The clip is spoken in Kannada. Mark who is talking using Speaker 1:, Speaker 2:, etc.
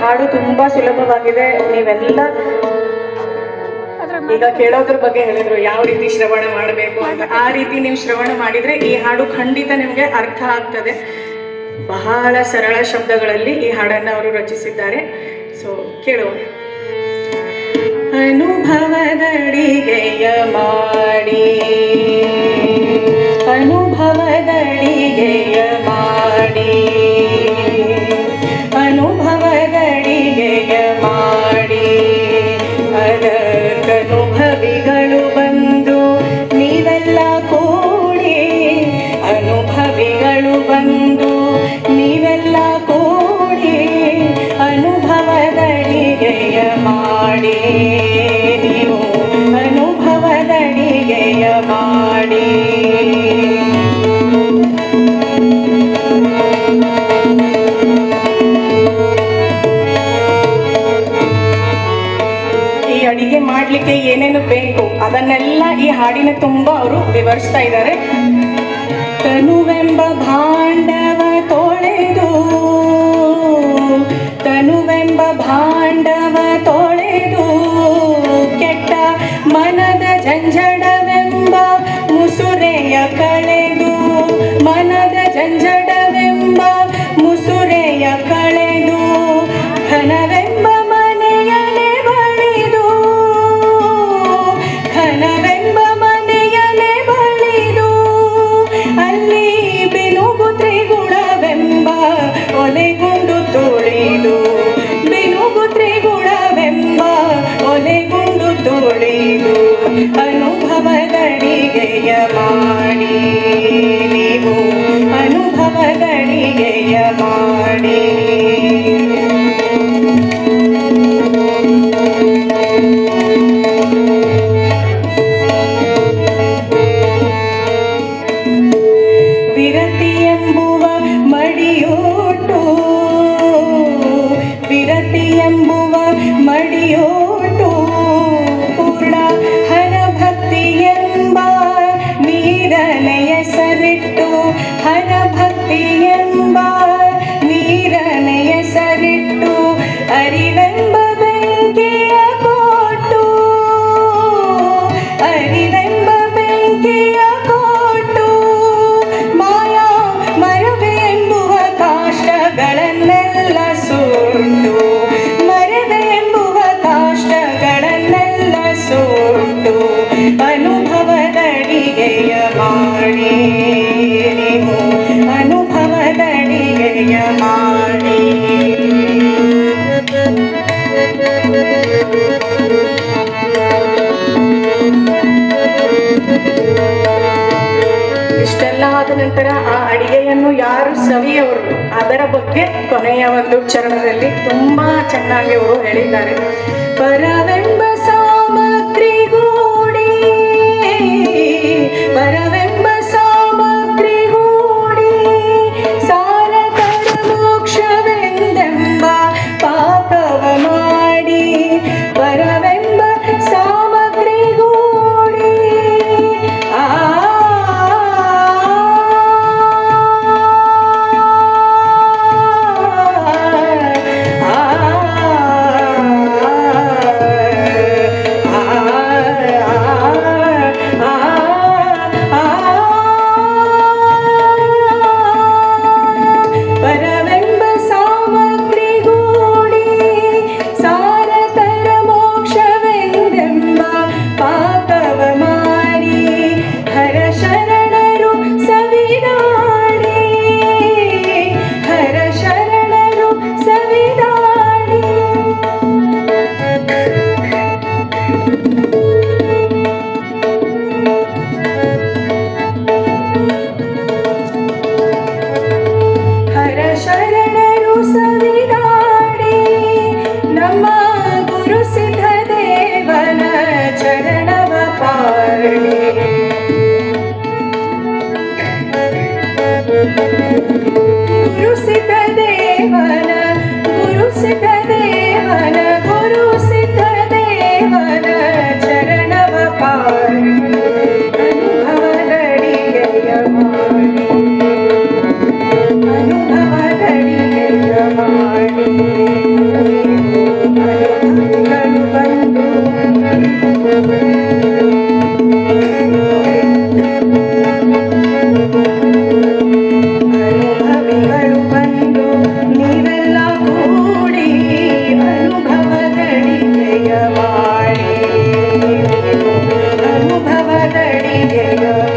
Speaker 1: ಹಾಡು ತುಂಬಾ ಸುಲಭವಾಗಿದೆ. ನೀವೆಲ್ಲ ಈಗ ಕೇಳೋದ್ರ ಬಗ್ಗೆ ಹೇಳಿದ್ರು ಯಾವ ರೀತಿ ಶ್ರವಣ ಮಾಡಬೇಕು ಅಂತ. ಆ ರೀತಿ ನೀವು ಶ್ರವಣ ಮಾಡಿದ್ರೆ ಈ ಹಾಡು ಖಂಡಿತ ನಿಮಗೆ ಅರ್ಥ ಆಗ್ತದೆ. ಬಹಳ ಸರಳ ಶಬ್ದಗಳಲ್ಲಿ ಈ ಹಾಡನ್ನು ಅವರು ರಚಿಸಿದ್ದಾರೆ. ಸೊ ಕೇಳೋಣ. ಅನುಭವದಡಿಗೆಯ ಮಾಡಿ. ಅನುಭವದಡಿಗೆಯ ಮಾಡಿ. ಅನುಭವದಡಿಗೆಯ ಅದನ್ನೆಲ್ಲ ಈ ಹಾಡಿನ ತುಂಬ ಅವರು ವಿವರಿಸ್ತಾ ಇದ್ದಾರೆ. ತನುವೆಂಬ ಭಾಂಡವ ತೊಳೆದು, ತನುವೆಂಬ ಭಾಂಡವ ತೊಳೆದು, ಕೆಟ್ಟ ಮನದ ಜಂಜಡವೆಂಬ ಮುಸುರೆಯ ಕಳೆದು, ಮನದ ಜಂಜಡವೆಂಬ ಸರಿಟ್ಟು ಹರಭಕ್ತಿ ಎಂಬ ಕೊನೆಯ ಒಂದು ಚರಣದಲ್ಲಿ ತುಂಬಾ ಚೆನ್ನಾಗಿ ಅವರು ಹೇಳಿದ್ದಾರೆ. ಪರವೆಂಬ yeah.